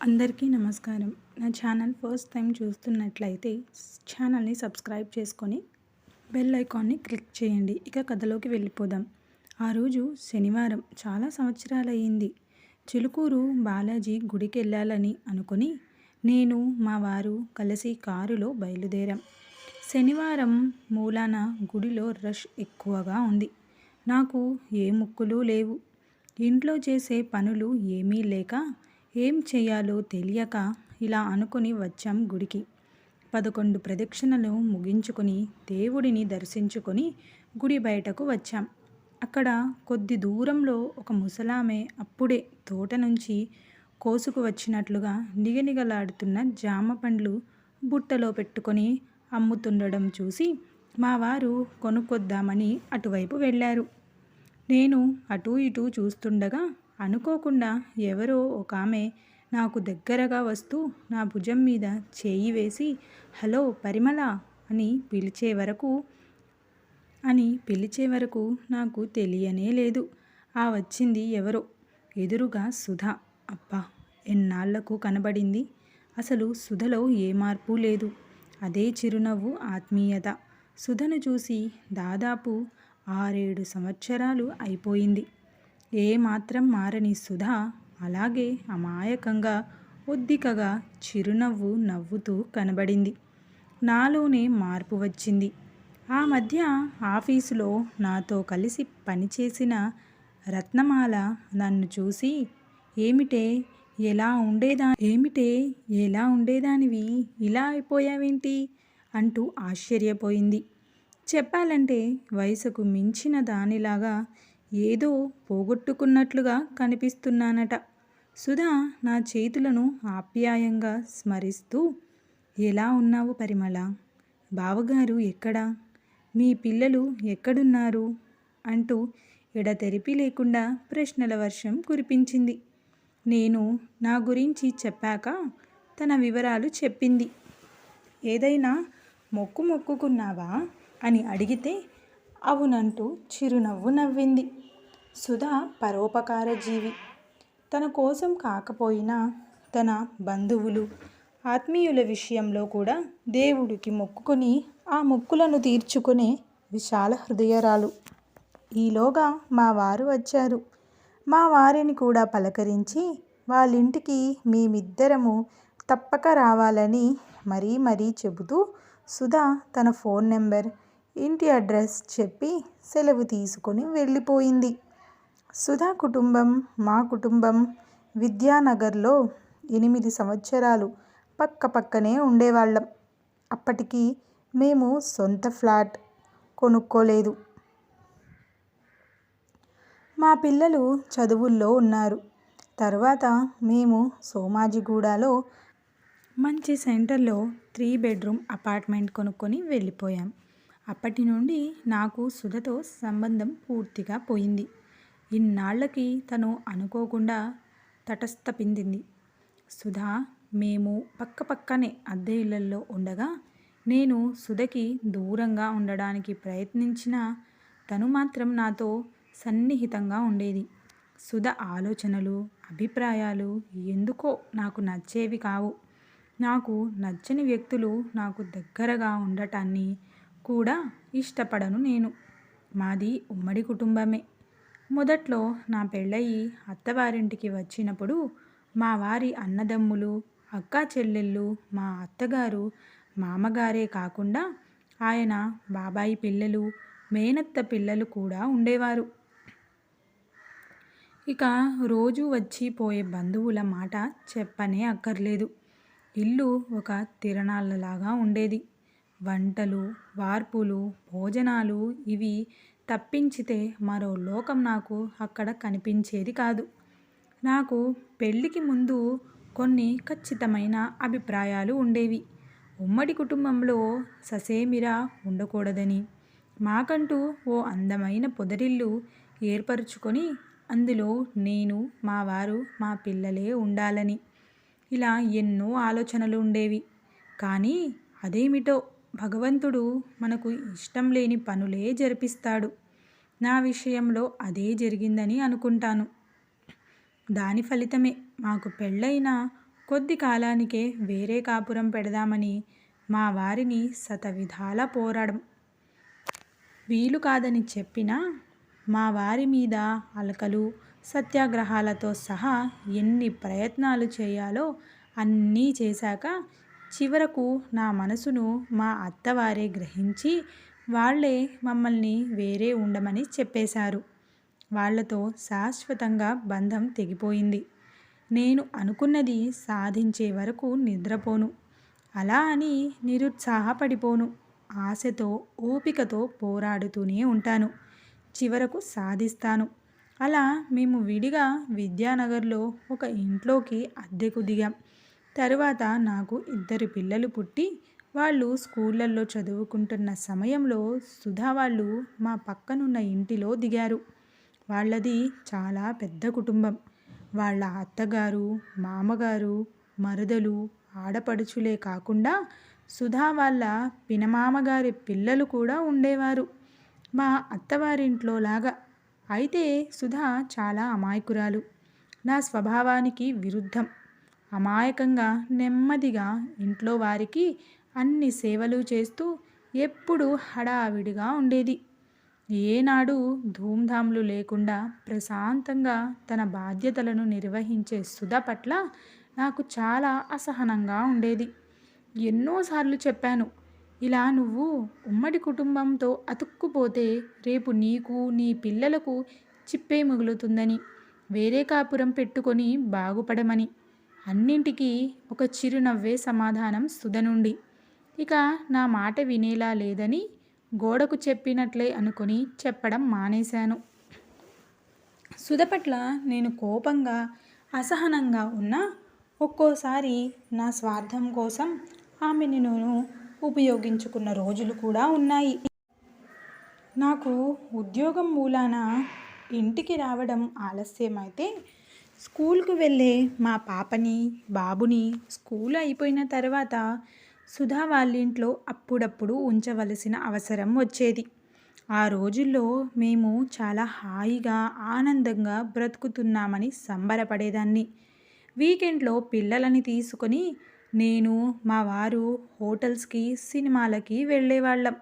అందరికీ నమస్కారం. నా ఛానల్ ఫస్ట్ టైం చూస్తున్నట్లయితే ఛానల్ని సబ్స్క్రైబ్ చేసుకొని బెల్ ఐకాన్ని క్లిక్ చేయండి. ఇక కథలోకి వెళ్ళిపోదాం. ఆ రోజు శనివారం చాలా సంవత్సరాలయ్యింది. చిలుకూరు బాలాజీ గుడికి వెళ్ళాలని అనుకుని నేను మా వారు కలిసి కారులో బయలుదేరాం. శనివారం మూలాన గుడిలో రష్ ఎక్కువగా ఉంది. నాకు ఏ ముక్కులు లేవు. ఇంట్లో చేసే పనులు ఏమీ లేక ఏం చేయాలో తెలియక ఇలా అనుకుని వచ్చాం గుడికి. పదకొండు ప్రదక్షిణలు ముగించుకొని దేవుడిని దర్శించుకొని గుడి బయటకు వచ్చాం. అక్కడ కొద్ది దూరంలో ఒక ముసలామె అప్పుడే తోట నుంచి కోసుకు వచ్చినట్లుగా నిగనిగలాడుతున్న జామ పండ్లు బుట్టలో పెట్టుకొని అమ్ముతుండడం చూసి మా వారు కొనుక్కొద్దామని అటువైపు వెళ్ళారు. నేను అటూ ఇటూ చూస్తుండగా అనుకోకుండా ఎవరో ఒక ఆమె నాకు దగ్గరగా వస్తూ నా భుజం మీద చేయి వేసి హలో పరిమళ అని పిలిచే వరకు అని పిలిచే వరకు నాకు తెలియనే లేదు. ఆ వచ్చింది ఎవరో? ఎదురుగా సుధ. అబ్బా! ఎన్నాళ్ళకు కనబడింది? అసలు సుధలో ఏ మార్పు లేదు. అదే చిరునవ్వు ఆత్మీయత. సుధను చూసి దాదాపు ఆరేడు సంవత్సరాలు అయిపోయింది. ఏమాత్రం మారని సుధా అలాగే అమాయకంగా ఒద్దికగా చిరునవ్వు నవ్వుతూ కనబడింది. నాలోనే మార్పు వచ్చింది. ఆ మధ్య ఆఫీసులో నాతో కలిసి పనిచేసిన రత్నమాల నన్ను చూసి ఏమిటే? ఎలా ఉండేదా? ఏమిటే? ఎలా ఉండేదానివి? ఇలా అయిపోయావేంటి? అంటూ ఆశ్చర్యపోయింది. చెప్పాలంటే వయసుకు మించిన దానిలాగా ఏదో పోగొట్టుకున్నట్లుగా కనిపిస్తున్నానట. సుధా నా చేతులను ఆప్యాయంగా స్మరిస్తూ ఎలా ఉన్నావు పరిమళ? బావగారు ఎక్కడా? మీ పిల్లలు ఎక్కడున్నారు? అంటూ ఎడతెరిపి లేకుండా ప్రశ్నల వర్షం కురిపించింది. నేను నా గురించి చెప్పాక తన వివరాలు చెప్పింది. ఏదైనా మొక్కు మొక్కుకున్నావా అని అడిగితే అవునంటూ చిరునవ్వు నవ్వింది. సుధా పరోపకార జీవి. తన కోసం కాకపోయినా తన బంధువులు ఆత్మీయుల విషయంలో కూడా దేవుడికి మొక్కుకొని ఆ మొక్కులను తీర్చుకునే విశాల హృదయరాలు. ఈలోగా మా వారు వచ్చారు. మా వారిని కూడా పలకరించి వాళ్ళింటికి మేమిద్దరము తప్పక రావాలని మరీ మరీ చెబుతూ సుధా తన ఫోన్ నెంబర్ ఇంటి అడ్రస్ చెప్పి సెలవు తీసుకొని వెళ్ళిపోయింది. సుధా కుటుంబం మా కుటుంబం విద్యానగర్లో ఎనిమిది సంవత్సరాలు పక్క పక్కనే ఉండేవాళ్ళం. అప్పటికి మేము సొంత ఫ్లాట్ కొనుక్కోలేదు. మా పిల్లలు చదువుల్లో ఉన్నారు. తర్వాత మేము సోమాజిగూడలో మంచి సెంటర్లో త్రీ బెడ్రూమ్ అపార్ట్మెంట్ కొనుక్కొని వెళ్ళిపోయాం. అప్పటి నుండి నాకు సుధతో సంబంధం పూర్తిగా పోయింది. ఇన్నాళ్ళకి తను అనుకోకుండా తటస్థపించింది సుధా మేము పక్క పక్కనే అద్దె ఇళ్ళలో ఉండగా నేను సుధకి దూరంగా ఉండడానికి ప్రయత్నించినా తను మాత్రం నాతో సన్నిహితంగా ఉండేది. సుధ ఆలోచనలు అభిప్రాయాలు ఎందుకో నాకు నచ్చేవి కావు. నాకు నచ్చని వ్యక్తులు నాకు దగ్గరగా ఉండటాన్ని కూడా ఇష్టపడను నేను. మాది ఉమ్మడి కుటుంబమే. మొదట్లో నా పెళ్ళయి అత్తవారింటికి వచ్చినప్పుడు మా వారి అన్నదమ్ములు అక్కా చెల్లెళ్ళు మా అత్తగారు మామగారే కాకుండా ఆయన బాబాయి పిల్లలు మేనత్త పిల్లలు కూడా ఉండేవారు. ఇక రోజు వచ్చి పోయే బంధువుల మాట చెప్పనే అక్కర్లేదు. ఇల్లు ఒక తిరణాలలాగా ఉండేది. వంటలు వార్పులు భోజనాలు ఇవి తప్పించితే మరో లోకం నాకు అక్కడ కనిపించేది కాదు. నాకు పెళ్ళికి ముందు కొన్ని ఖచ్చితమైన అభిప్రాయాలు ఉండేవి. ఉమ్మడి కుటుంబంలో ససేమిరా ఉండకూడదని మాకంటూ ఓ అందమైన పొదరిల్లు ఏర్పరచుకొని అందులో నేను మా వారు మా పిల్లలే ఉండాలని ఇలా ఎన్నో ఆలోచనలు ఉండేవి. కానీ అదేమిటో భగవంతుడు మనకు ఇష్టం లేని పనులే జరిపిస్తాడు. నా విషయంలో అదే జరిగిందని అనుకుంటాను. దాని ఫలితమే మాకు పెళ్ళైన కొద్ది కాలానికే వేరే కాపురం పెడదామని మా వారిని శతవిధాల పోరాడం. వీలు కాదని చెప్పినా మా వారి మీద అలకలు సత్యాగ్రహాలతో సహా ఎన్ని ప్రయత్నాలు చేయాలో అన్నీ చేశాక చివరకు నా మనసును మా అత్తవారే గ్రహించి వాళ్ళే మమ్మల్ని వేరే ఉండమని చెప్పేశారు. వాళ్ళతో శాశ్వతంగా బంధం తెగిపోయింది. నేను అనుకున్నది సాధించే వరకు నిద్రపోను. అలా అని నిరుత్సాహపడిపోను. ఆశతో ఓపికతో పోరాడుతూనే ఉంటాను. చివరకు సాధిస్తాను. అలా మేము విడిగా విద్యానగర్లో ఒక ఇంట్లోకి అద్దెకు దిగాం. తరువాత నాకు ఇద్దరు పిల్లలు పుట్టి వాళ్ళు స్కూళ్ళల్లో చదువుకుంటున్న సమయంలో సుధా వాళ్ళు మా పక్కనున్న ఇంటిలో దిగారు. వాళ్ళది చాలా పెద్ద కుటుంబం. వాళ్ళ అత్తగారు మామగారు మరుదలు ఆడపడుచులే కాకుండా సుధా వాళ్ళ పినమామగారి పిల్లలు కూడా ఉండేవారు. మా అత్తవారింట్లో లాగా అయితే సుధా చాలా అమాయకురాలు. నా స్వభావానికి విరుద్ధం. అమాయకంగా నెమ్మదిగా ఇంట్లో వారికి అన్ని సేవలు చేస్తూ ఎప్పుడూ హడావిడిగా ఉండేది. ఏనాడు ధూమ్ధాములు లేకుండా ప్రశాంతంగా తన బాధ్యతలను నిర్వహించే సుధ పట్ల నాకు చాలా అసహనంగా ఉండేది. ఎన్నోసార్లు చెప్పాను ఇలా నువ్వు ఉమ్మడి కుటుంబంతో అతుక్కుపోతే రేపు నీకు నీ పిల్లలకు చిప్పే మిగులుతుందని వేరే కాపురం పెట్టుకొని బాగుపడమని అన్నింటికీ ఒక చిరునవ్వే సమాధానం సుధ నుండి. ఇక నా మాట వినేలా లేదని గోడకు చెప్పినట్లే అనుకొని చెప్పడం మానేశాను. సుధ పట్ల నేను కోపంగా అసహనంగా ఉన్నా ఒక్కోసారి నా స్వార్థం కోసం ఆమెను నేను ఉపయోగించుకున్న రోజులు కూడా ఉన్నాయి. నాకు ఉద్యోగం మూలాన ఇంటికి రావడం ఆలస్యమైతే స్కూల్కు వెళ్ళే మా పాపని బాబుని స్కూల్ అయిపోయిన తర్వాత సుధా వాళ్ళింట్లో అప్పుడప్పుడు ఉంచవలసిన అవసరం వచ్చేది. ఆ రోజుల్లో మేము చాలా హాయిగా ఆనందంగా బ్రతుకుతున్నామని సంబరపడేదాన్ని. వీకెండ్లో పిల్లలని తీసుకొని నేను మా వారు హోటల్స్కి సినిమాలకి వెళ్ళేవాళ్ళం.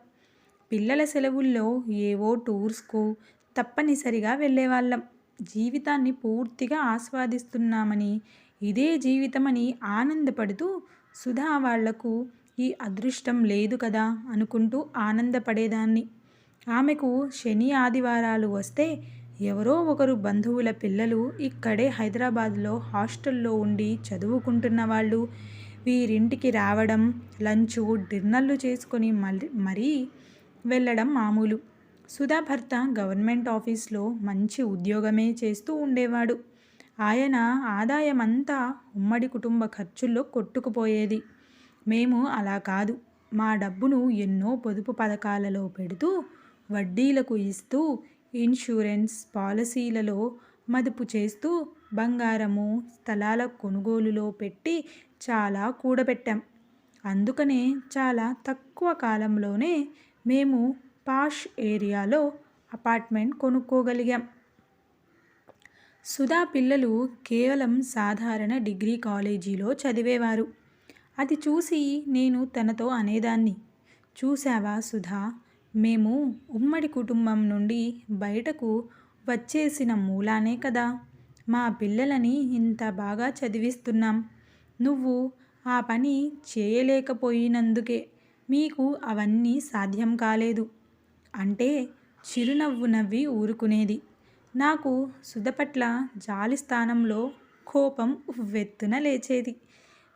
పిల్లల సెలవుల్లో ఏవో టూర్స్కు తప్పనిసరిగా వెళ్ళేవాళ్ళం. జీవితాన్ని పూర్తిగా ఆస్వాదిస్తున్నామని ఇదే జీవితమని ఆనందపడుతూ సుధా వాళ్ళకు ఈ అదృష్టం లేదు కదా అనుకుంటూ ఆనందపడేదాన్ని. ఆమెకు శని ఆదివారాలు వస్తే ఎవరో ఒకరు బంధువుల పిల్లలు ఇక్కడే హైదరాబాద్లో హాస్టల్లో ఉండి చదువుకుంటున్న వాళ్ళు. వీరింటికి రావడం లంచు డిన్నర్లు చేసుకొని మళ్ళీ మరీ వెళ్ళడం మామూలు. సుధా భర్త గవర్నమెంట్ ఆఫీస్లో మంచి ఉద్యోగమే చేస్తూ ఉండేవాడు. ఆయన ఆదాయం అంతా ఉమ్మడి కుటుంబ ఖర్చుల్లో కొట్టుకుపోయేది. మేము అలా కాదు. మా డబ్బును ఎన్నో పొదుపు పథకాలలో పెడుతూ వడ్డీలకు ఇస్తూ ఇన్సూరెన్స్ పాలసీలలో మదుపు చేస్తూ బంగారము స్థలాల కొనుగోలులో పెట్టి చాలా కూడబెట్టాం. అందుకనే చాలా తక్కువ కాలంలోనే మేము పాష్ ఏరియాలో అపార్ట్మెంట్ కొనుక్కోగలిగాం. సుధా పిల్లలు కేవలం సాధారణ డిగ్రీ కాలేజీలో చదివేవారు. అది చూసి నేను తనతో అనేదాన్ని. చూశావా సుధా? మేము ఉమ్మడి కుటుంబం నుండి బయటకు వచ్చేసిన మూలానే కదా. మా పిల్లలని ఇంత బాగా చదివిస్తున్నాం. నువ్వు ఆ పని చేయలేకపోయినందుకే. మీకు అవన్నీ సాధ్యం కాలేదు. అంటే చిరునవ్వు నవ్వి ఊరుకునేది. నాకు సుధపట్ల జాలి స్థానంలో కోపం ఉవ్వెత్తున లేచేది.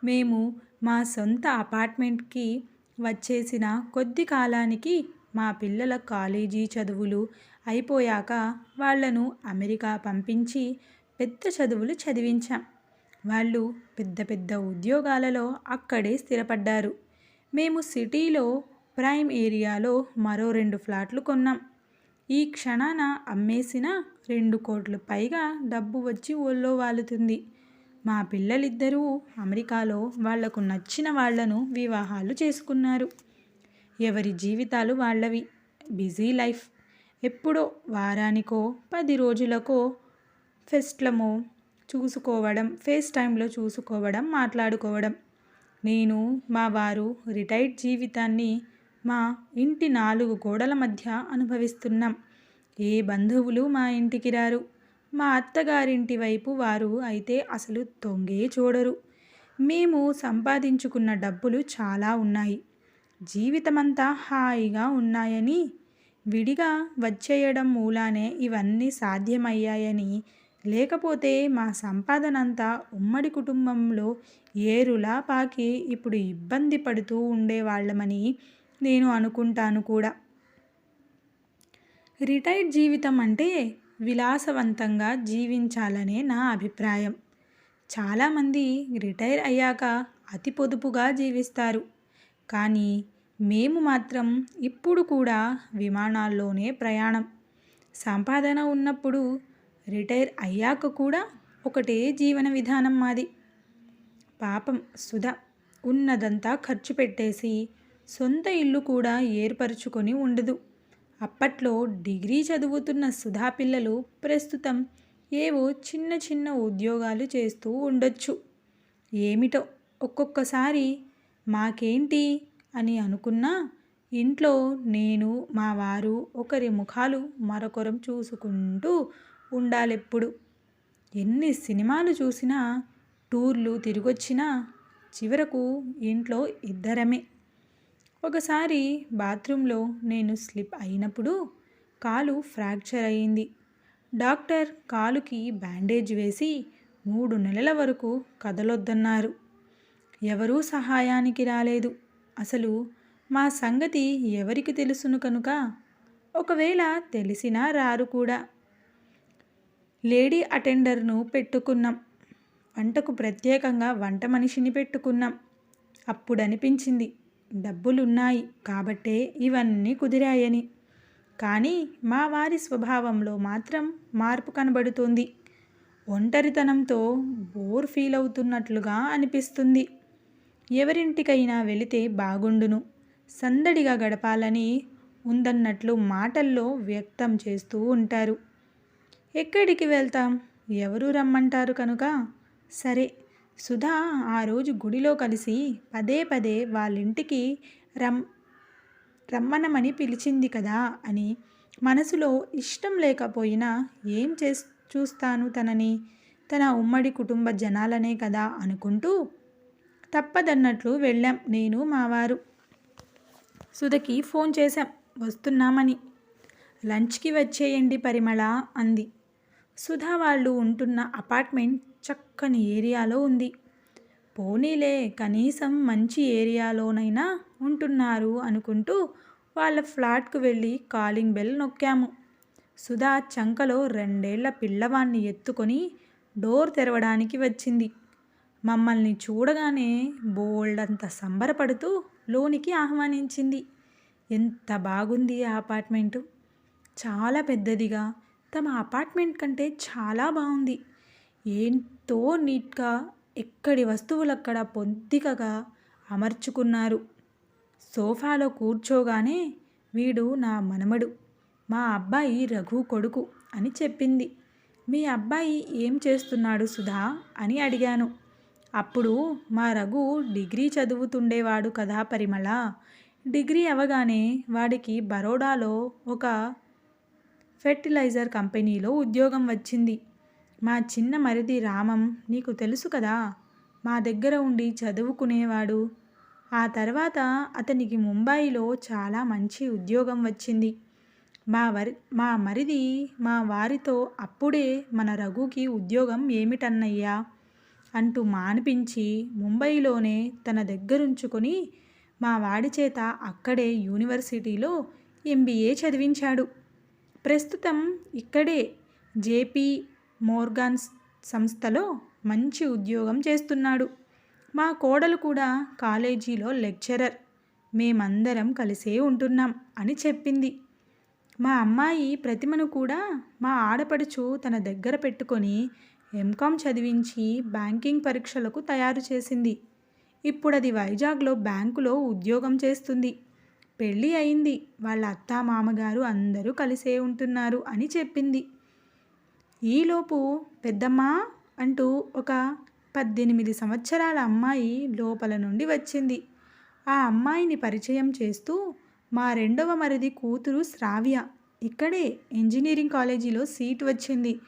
మేము మా సొంత అపార్ట్మెంట్కి వచ్చేసిన కొద్ది కాలానికి మా పిల్లల కాలేజీ చదువులు అయిపోయాక వాళ్ళను అమెరికా పంపించి పెద్ద చదువులు చదివించాం. వాళ్ళు పెద్ద పెద్ద ఉద్యోగాలలో అక్కడే స్థిరపడ్డారు. మేము సిటీలో ప్రైమ్ ఏరియాలో మరో రెండు ఫ్లాట్లు కొన్నాం. ఈ క్షణాన అమ్మేసిన రెండు కోట్లు పైగా డబ్బు వచ్చి ఒళ్ళో వాలుతుంది. మా పిల్లలిద్దరూ అమెరికాలో వాళ్ళకు నచ్చిన వాళ్ళను వివాహాలు చేసుకున్నారు. ఎవరి జీవితాలు వాళ్ళవి బిజీ లైఫ్. ఎప్పుడో వారానికో పది రోజులకో ఫెస్ట్లమో చూసుకోవడం ఫేస్ టైంలో చూసుకోవడం మాట్లాడుకోవడం. నేను మా వారు రిటైర్డ్ జీవితాన్ని మా ఇంటి నాలుగు గోడల మధ్య అనుభవిస్తున్నాం. ఏ బంధువులు మా ఇంటికి రారు? మా అత్తగారింటి వైపు వారు అయితే అసలు తొంగే చూడరు. మేము సంపాదించుకున్న డబ్బులు చాలా ఉన్నాయి. జీవితమంతా హాయిగా ఉన్నాయని విడిగా వచ్చేయడం మూలానే ఇవన్నీ సాధ్యమయ్యాయని లేకపోతే మా సంపాదనంతా ఉమ్మడి కుటుంబంలో ఏరులా పాకి ఇప్పుడు ఇబ్బంది పడుతూ ఉండేవాళ్ళమని నేను అనుకుంటాను కూడా. రిటైర్డ్ జీవితం అంటే విలాసవంతంగా జీవించాలనే నా అభిప్రాయం. చాలామంది రిటైర్ అయ్యాక అతి పొదుపుగా జీవిస్తారు. కానీ మేము మాత్రం ఇప్పుడు కూడా విమానాల్లోనే ప్రయాణం. సంపాదన ఉన్నప్పుడు రిటైర్ అయ్యాక కూడా ఒకటే జీవన విధానం మాది. పాపం సుధ ఉన్నదంతా ఖర్చు పెట్టేసి సొంత ఇల్లు కూడా ఏర్పరచుకొని ఉండదు. అప్పట్లో డిగ్రీ చదువుతున్న సుధా పిల్లలు ప్రస్తుతం ఏవో చిన్న చిన్న ఉద్యోగాలు చేస్తూ ఉండొచ్చు. ఏమిటో ఒక్కొక్కసారి మాకేంటి అని అనుకున్నా ఇంట్లో నేను మా వారు ఒకరి ముఖాలు మరొకరం చూసుకుంటూ ఉండాలెప్పుడు. ఎన్ని సినిమాలు చూసినా టూర్లు తిరిగొచ్చినా చివరకు ఇంట్లో ఇద్దరమే. ఒకసారి బాత్రూంలో నేను స్లిప్ అయినప్పుడు కాలు ఫ్రాక్చర్ అయింది డాక్టర్ కాలుకి బ్యాండేజ్ వేసి మూడు నెలల వరకు కదలొద్దన్నారు. ఎవరూ సహాయానికి రాలేదు. అసలు మా సంగతి ఎవరికి తెలుసును కనుక? ఒకవేళ తెలిసినా రారు కూడా. లేడీ అటెండర్ను పెట్టుకున్నాం. వంటకు ప్రత్యేకంగా వంట మనిషిని పెట్టుకున్నాం. అప్పుడు అనిపించింది డబ్బులున్నాయి కాబట్టే ఇవన్నీ కుదిరాయని. కానీ మా వారి స్వభావంలో మాత్రం మార్పు కనబడుతుంది. ఒంటరితనంతో బోర్ ఫీల్ అవుతున్నట్లుగా అనిపిస్తుంది. ఎవరింటికైనా వెళితే బాగుండును. సందడిగా గడపాలని ఉందన్నట్లు మాటల్లో వ్యక్తం చేస్తూ ఉంటారు. ఎక్కడికి వెళ్తాం? ఎవరు రమ్మంటారు కనుక? సరే సుధా ఆ రోజు గుడిలో కలిసి పదే పదే వాళ్ళింటికి రమ్ రమ్మనమని పిలిచింది కదా అని మనసులో ఇష్టం లేకపోయినా ఏం చే చూస్తాను తనని? తన ఉమ్మడి కుటుంబ జనాలనే కదా అనుకుంటూ తప్పదన్నట్లు వెళ్ళాం నేను మావారు సుధకి ఫోన్ చేశాం వస్తున్నామని. లంచ్కి వచ్చేయండి పరిమళ అంది. సుధా వాళ్ళు ఉంటున్న అపార్ట్మెంట్ చక్కని ఏరియాలో ఉంది. పోనీలే కనీసం మంచి ఏరియాలోనైనా ఉంటున్నారు అనుకుంటూ వాళ్ళ ఫ్లాట్కు వెళ్ళి కాలింగ్ బెల్ నొక్కాము. సుధా చంకలో రెండేళ్ళ పిల్లవాణ్ణి ఎత్తుకొని డోర్ తెరవడానికి వచ్చింది. మమ్మల్ని చూడగానే బోల్డంత సంబరపడుతూ లోనికి ఆహ్వానించింది. ఎంత బాగుంది ఆ అపార్ట్మెంటు. చాలా పెద్దదిగా తమ అపార్ట్మెంట్ కంటే చాలా బాగుంది. ఎంతో నీట్గా ఎక్కడి వస్తువులక్కడ పొంతికగా అమర్చుకున్నారు. సోఫాలో కూర్చోగానే వీడు నా మనమడు మా అబ్బాయి రఘు కొడుకు అని చెప్పింది. మీ అబ్బాయి ఏం చేస్తున్నాడు సుధా అని అడిగాను. అప్పుడు మా రఘు డిగ్రీ చదువుతుండేవాడు కదా పరిమళ. డిగ్రీ అవగానే వాడికి బరోడాలో ఒక ఫెర్టిలైజర్ కంపెనీలో ఉద్యోగం వచ్చింది. మా చిన్న మరిది రామం నీకు తెలుసు కదా? మా దగ్గర ఉండి చదువుకునేవాడు. ఆ తర్వాత అతనికి ముంబైలో చాలా మంచి ఉద్యోగం వచ్చింది. మా వరి మా మరిది మా వారితో అప్పుడే మన రఘుకి ఉద్యోగం ఏమిటన్నయ్యా? అంటూ మానిపించి ముంబైలోనే తన దగ్గరుంచుకొని మా వాడి చేత అక్కడే యూనివర్సిటీలో ఎంబీఏ చదివించాడు. ప్రస్తుతం ఇక్కడే జేపీ మోర్గాన్స్ సంస్థలో మంచి ఉద్యోగం చేస్తున్నాడు. మా కోడలు కూడా కాలేజీలో లెక్చరర్. మేమందరం కలిసే ఉంటున్నాం అని చెప్పింది. మా అమ్మాయి ప్రతిమను కూడా మా ఆడపడుచు తన దగ్గర పెట్టుకొని ఎంకామ్ చదివించి బ్యాంకింగ్ పరీక్షలకు తయారు చేసింది. ఇప్పుడు అది వైజాగ్లో బ్యాంకులో ఉద్యోగం చేస్తుంది. పెళ్ళి అయింది. వాళ్ళ అత్త మామగారు అందరూ కలిసే ఉంటున్నారు అని చెప్పింది. ఈలోపు పెద్దమ్మ అంటూ ఒక పద్దెనిమిది సంవత్సరాల అమ్మాయి లోపల నుండి వచ్చింది. ఆ అమ్మాయిని పరిచయం చేస్తూ మా రెండవ మరిది కూతురు శ్రావ్య ఇక్కడే ఇంజనీరింగ్ కాలేజీలో సీట్ వచ్చింది.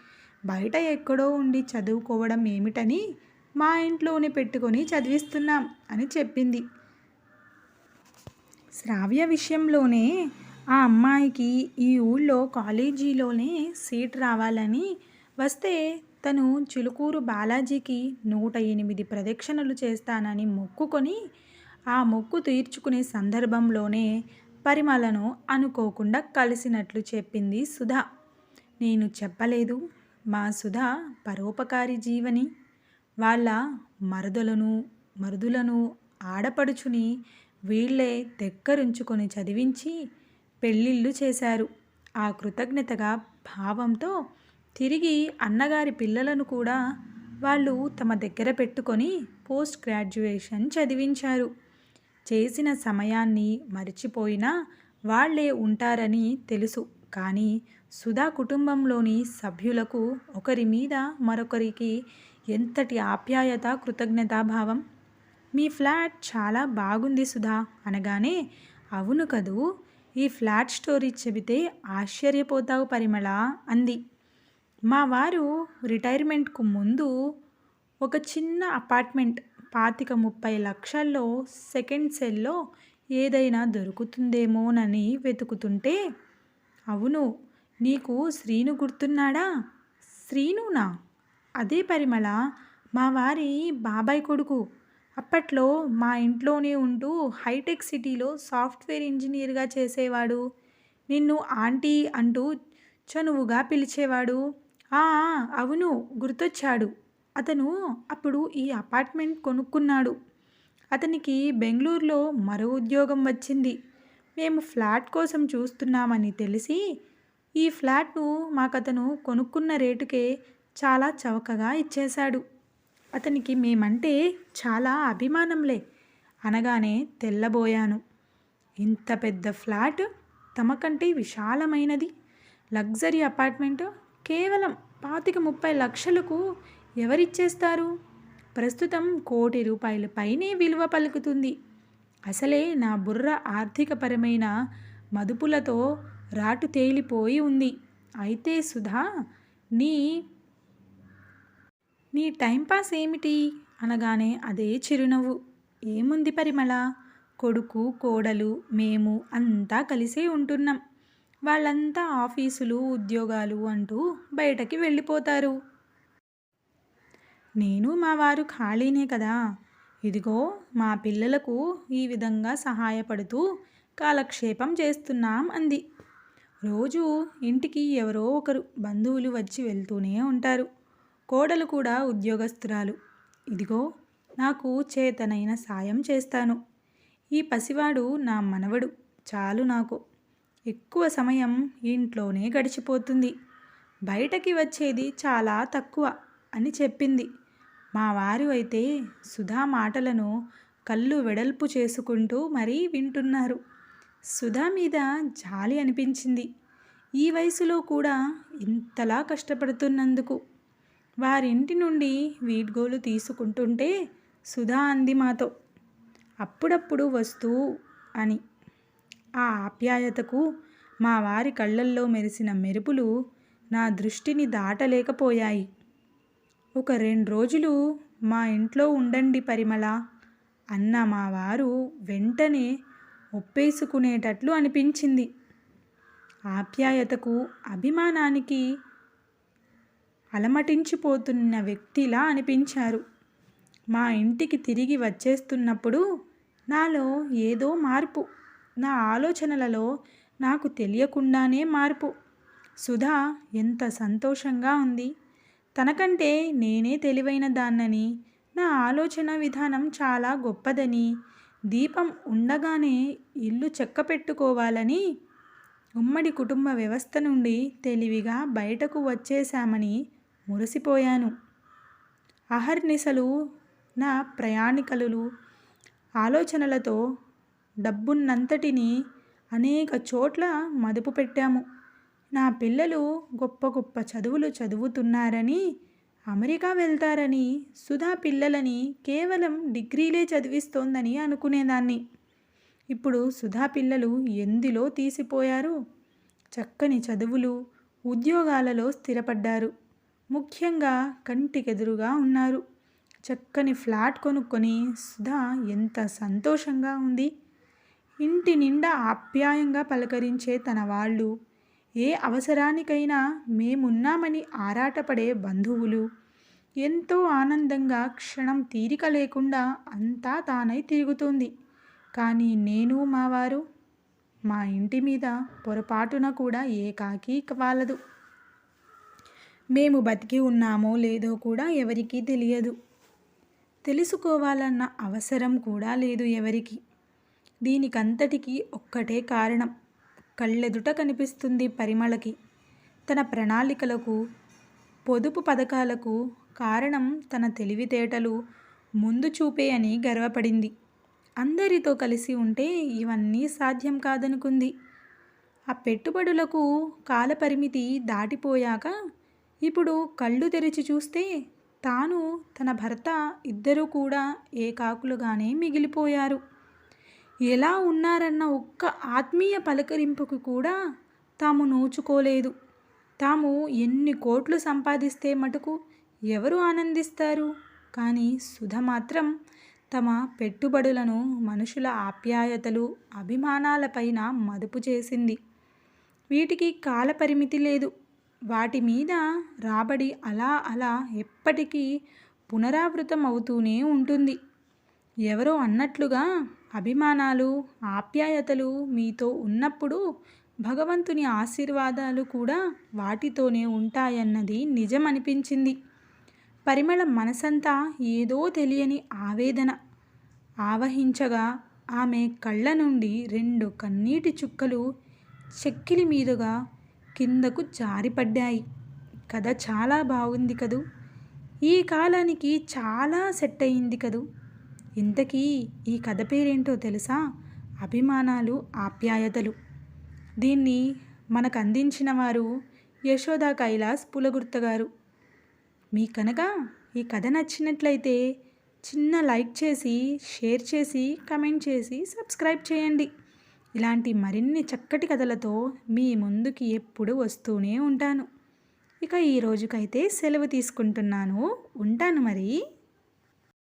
బయట ఎక్కడో ఉండి చదువుకోవడం ఏమిటని మా ఇంట్లోనే పెట్టుకొని చదివిస్తున్నాం అని చెప్పింది. శ్రావ్య విషయంలోనే ఆ అమ్మాయికి ఈ ఊళ్ళో కాలేజీలోనే సీట్ రావాలని వస్తే తను చిలుకూరు బాలాజీకి నూట ఎనిమిది ప్రదక్షిణలు చేస్తానని మొక్కుకొని ఆ మొక్కు తీర్చుకునే సందర్భంలోనే పరిమళను అనుకోకుండా కలిసినట్లు చెప్పింది సుధా. నేను చెప్పలేదు. మా సుధా పరోపకారి జీవని. వాళ్ళ మరుదులను మరుదులను ఆడపడుచుని వీళ్ళే దగ్గరుంచుకొని చదివించి పెళ్ళిళ్ళు చేశారు. ఆ కృతజ్ఞతగా భావంతో తిరిగి అన్నగారి పిల్లలను కూడా వాళ్ళు తమ దగ్గర పెట్టుకొని పోస్ట్ గ్రాడ్యుయేషన్ చదివించారు. చేసిన సమయాన్ని మరిచిపోయినా వాళ్ళే ఉంటారని తెలుసు. కానీ సుధా కుటుంబంలోని సభ్యులకు ఒకరి మీద మరొకరికి ఎంతటి ఆప్యాయత కృతజ్ఞతాభావం మీ ఫ్లాట్ చాలా బాగుంది సుధా అనగానే అవును కదూ ఈ ఫ్లాట్ స్టోరీ చెబితే ఆశ్చర్యపోతావు పరిమళ అంది. మా వారు రిటైర్మెంట్కు ముందు ఒక చిన్న అపార్ట్మెంట్ పాతిక ముప్పై లక్షల్లో సెకండ్ సెల్లో ఏదైనా దొరుకుతుందేమోనని వెతుకుతుంటే అవును నీకు శ్రీను గుర్తున్నాడా? శ్రీనునా? అదే పరిమళ మా వారి బాబాయ్ కొడుకు. అప్పట్లో మా ఇంట్లోనే ఉంటూ హైటెక్ సిటీలో సాఫ్ట్వేర్ ఇంజనీర్గా చేసేవాడు. నిన్ను ఆంటీ అంటూ చనువుగా పిలిచేవాడు. అవును గుర్తొచ్చాడు. అతను అప్పుడు ఈ అపార్ట్మెంట్ కొనుక్కున్నాడు. అతనికి బెంగళూరులో మరో ఉద్యోగం వచ్చింది. మేము ఫ్లాట్ కోసం చూస్తున్నామని తెలిసి ఈ ఫ్లాట్ను మాకతను కొనుక్కున్న రేటుకే చాలా చవకగా ఇచ్చేశాడు. అతనికి మేమంటే చాలా అభిమానంలే అనగానే తెల్లబోయాను. ఇంత పెద్ద ఫ్లాట్ తమకంటే విశాలమైనది. లగ్జరీ అపార్ట్మెంట్ కేవలం పాతిక ముప్పై లక్షలకు ఎవరిచ్చేస్తారు? ప్రస్తుతం కోటి రూపాయల పైనే విలువ పలుకుతుంది. అసలే నా బుర్ర ఆర్థికపరమైన మదుపులతో రాటు తేలిపోయి ఉంది. అయితే సుధా నీ నీ టైంపాస్ ఏమిటి? అనగానే అదే చిరునవ్వు. ఏముంది పరిమళ? కొడుకు కోడలు మేము అంతా కలిసే ఉంటున్నాం. వాళ్ళంతా ఆఫీసులు ఉద్యోగాలు అంటూ బయటకి వెళ్ళిపోతారు. నేను మా వారు ఖాళీనే కదా? ఇదిగో మా పిల్లలకు ఈ విధంగా సహాయపడుతూ కాలక్షేపం చేస్తున్నాం అంది. రోజు ఇంటికి ఎవరో ఒకరు బంధువులు వచ్చి వెళ్తూనే ఉంటారు. కోడలు కూడా ఉద్యోగస్తురాలు. ఇదిగో నాకు చేతనైన సాయం చేస్తాను. ఈ పసివాడు నా మనవడు చాలు నాకు. ఎక్కువ సమయం ఇంట్లోనే గడిచిపోతుంది. బయటకి వచ్చేది చాలా తక్కువ అని చెప్పింది. మా వారు అయితే సుధా మాటలను కళ్ళు వెడల్పు చేసుకుంటూ మరీ వింటున్నారు. సుధా మీద జాలి అనిపించింది. ఈ వయసులో కూడా ఇంతలా కష్టపడుతున్నందుకు వారింటి నుండి వీడ్గోలు తీసుకుంటుంటే సుధా అంది మాతో అప్పుడప్పుడు వస్తూ అని. ఆ ఆప్యాయతకు మా వారి కళ్ళల్లో మెరిసిన మెరుపులు నా దృష్టిని దాటలేకపోయాయి. ఒక రెండు రోజులు మా ఇంట్లో ఉండండి పరిమళ అన్న మా వారు వెంటనే ఒప్పేసుకునేటట్లు అనిపించింది. ఆప్యాయతకు అభిమానానికి అలమటించిపోతున్న వ్యక్తిలా అనిపించారు. మా ఇంటికి తిరిగి వచ్చేస్తున్నప్పుడు నాలో ఏదో మార్పు. నా ఆలోచనలలో నాకు తెలియకుండానే మార్పు. సుధా ఎంత సంతోషంగా ఉంది. తనకంటే నేనే తెలివైన దాన్నని నా ఆలోచన విధానం చాలా గొప్పదని దీపం ఉండగానే ఇల్లు చెక్క పెట్టుకోవాలని ఉమ్మడి కుటుంబ వ్యవస్థ నుండి తెలివిగా బయటకు వచ్చేశామని మురిసిపోయాను. అహర్నిశలు నా ప్రయాణికలు ఆలోచనలతో డబ్బున్నంతటిని అనేక చోట్ల మదుపు పెట్టాము. నా పిల్లలు గొప్ప గొప్ప చదువులు చదువుతున్నారని అమెరికా వెళ్తారని సుధా పిల్లలని కేవలం డిగ్రీలే చదివిస్తోందని అనుకునేదాన్ని. ఇప్పుడు సుధా పిల్లలు ఎందులో తీసిపోయారు? చక్కని చదువులు ఉద్యోగాలలో స్థిరపడ్డారు. ముఖ్యంగా కంటికెదురుగా ఉన్నారు. చక్కని ఫ్లాట్ కొనుక్కొని సుధా ఎంత సంతోషంగా ఉంది. ఇంటి నిండా ఆప్యాయంగా పలకరించే తన వాళ్ళు ఏ అవసరానికైనా మేమున్నామని ఆరాటపడే బంధువులు ఎంతో ఆనందంగా క్షణం తీరిక లేకుండా అంతా తానై తిరుగుతుంది. కానీ నేను మా వారు మా ఇంటి మీద పొరపాటున కూడా ఏకాకి వాలదు. మేము బతికి ఉన్నామో లేదో కూడా ఎవరికీ తెలియదు. తెలుసుకోవాలన్న అవసరం కూడా లేదు ఎవరికి. దీనికంతటికీ ఒక్కటే కారణం. కళ్ళెదుట కనిపిస్తుంది పరిమళకి. తన ప్రణాళికలకు పొదుపు పథకాలకు కారణం తన తెలివితేటలు ముందు చూపే అని గర్వపడింది. అందరితో కలిసి ఉంటే ఇవన్నీ సాధ్యం కాదనుకుంది. ఆ పెట్టుబడులకు కాలపరిమితి దాటిపోయాక ఇప్పుడు కళ్ళు తెరిచి చూస్తే తాను తన భర్త ఇద్దరూ కూడా ఏకాకులుగానే మిగిలిపోయారు. ఎలా ఉన్నారన్న ఒక్క ఆత్మీయ పలకరింపుకు కూడా తాము నోచుకోలేదు. తాము ఎన్ని కోట్లు సంపాదిస్తే మటుకు ఎవరు ఆనందిస్తారు? కానీ సుధ మాత్రం తమ పెట్టుబడులను మనుషుల ఆప్యాయతలు అభిమానాలపైన మదుపు చేసింది. వీటికి కాలపరిమితి లేదు. వాటి మీద రాబడి అలా అలా ఎప్పటికీ పునరావృతం అవుతూనే ఉంటుంది. ఎవరో అన్నట్లుగా అభిమానాలు ఆప్యాయతలు మీతో ఉన్నప్పుడు భగవంతుని ఆశీర్వాదాలు కూడా వాటితోనే ఉంటాయన్నది నిజం అనిపించింది పరిమళ మనసంతా ఏదో తెలియని ఆవేదన. ఆవహించగా ఆమె కళ్ళ నుండి రెండు కన్నీటి చుక్కలు చెక్కిలి మీదుగా కిందకు జారిపడ్డాయి. కథ చాలా బాగుంది కదూ? ఈ కాలానికి చాలా సెట్ అయింది కదూ? ఇంతకీ ఈ కథ పేరేంటో తెలుసా? అభిమానాలు ఆప్యాయతలు. దీన్ని మనకు అందించిన వారు యశోదా కైలాస్ పులగుర్త గారు. మీ కనుక ఈ కథ నచ్చినట్లయితే చిన్న లైక్ చేసి షేర్ చేసి కమెంట్ చేసి సబ్స్క్రైబ్ చేయండి. ఇలాంటి మరిన్ని చక్కటి కథలతో మీ ముందుకి ఎప్పుడు వస్తూనే ఉంటాను. ఇక ఈ రోజుకైతే సెలవు తీసుకుంటున్నాను. ఉంటాను మరి.